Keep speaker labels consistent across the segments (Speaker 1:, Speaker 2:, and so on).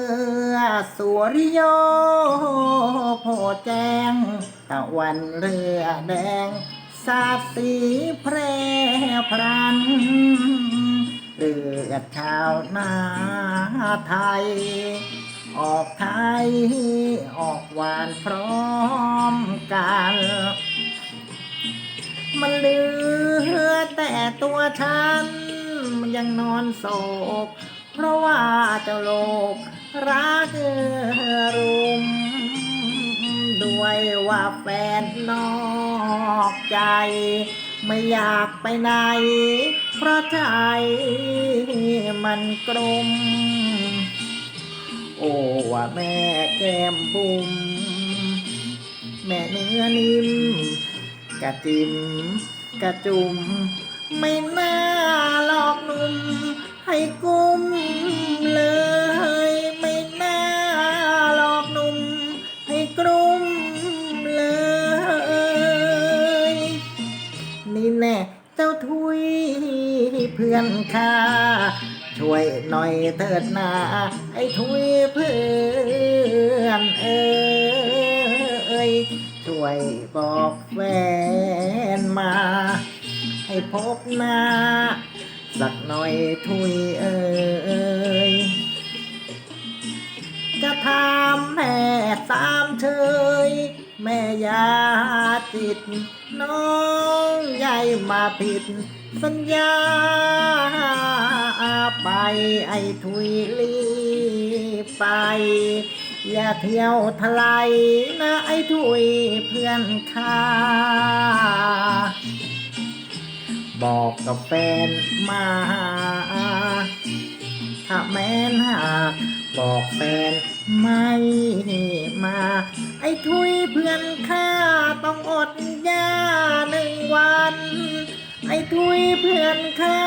Speaker 1: ื่อสุริโยโพแจ้ง ตะวันเรือแดง สาดสีแพร่พรันเลือชาวนาไทย ออกไทยออกหวานพร้อมกันมันเหลือแต่ตัวฉัน มันยังนอนโศก เพราะว่าเจ้าโลกรักรุม ด้วยว่าแฟนนอกใจ ไม่อยากไปไหน เพราะใจมันกลม โอ้ว่าแม่แก้มบุ๋มแม่เนื้อนิ่มกะจิมกะจุม ไม่น่าหลอกนุ่ม ให้กุมเลยไม่น่าหลอกหนุ่ม ให้กลุ่มเลย นี่แน่เจ้าทุยเพื่อนข้าช่วยหน่อยเถิดนาไอ้ทุยเพื่อนเอ้ยช่วยบอกแฟนมา ให้พบหน้า สักหน่อยทุยเอ้ยจะถามแม่สามเชยแม่ยาจิตน้องใหญ่มาผิด สัญญา ไปไอ้ทุยรีไป อย่าเที่ยวทลายนะไอ้ทุยเพื่อนข้า บอกกับแฟนมาถ้าแม้นหากบอกแฟนไม่มา ไอ้ทุยเพื่อนข้าต้องอดยาหนึ่งวัน ไอ้ทุยเพื่อนข้า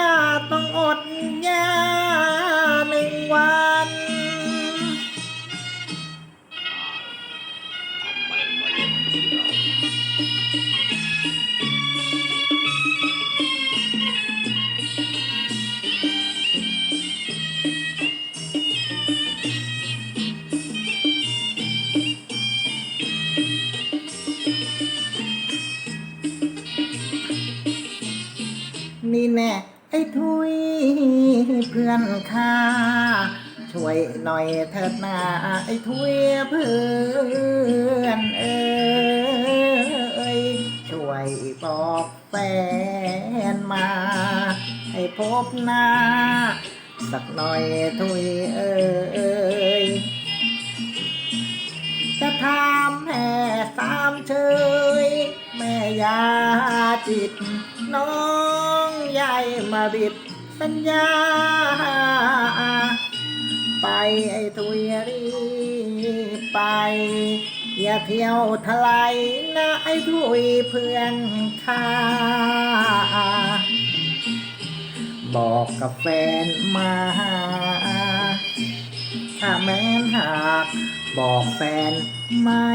Speaker 1: นี่แน่ไอ้ทุยเพื่อนข้าช่วยหน่อยเถิดนาไอ้ทุยเพื่อนเอ้ยช่วยบอกแฟนมา ให้พบหน้า สักหน่อยทุยเอ้ยจะถามแม่สามเชยแม่ยาจิตน้อง ใหญ่มาบิดสัญญา ไปไอ้ทุยรีไป อย่าเที่ยวทลายนะไอ้ทุยเพื่อนข้าบอกกับแฟนมาถ้าแม้นหากบอกแฟนไม่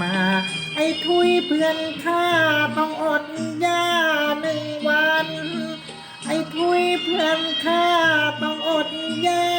Speaker 1: มา ไอ้ทุยเพื่อนข้าต้องอดยาน เพื่อนข้าต้องอดยา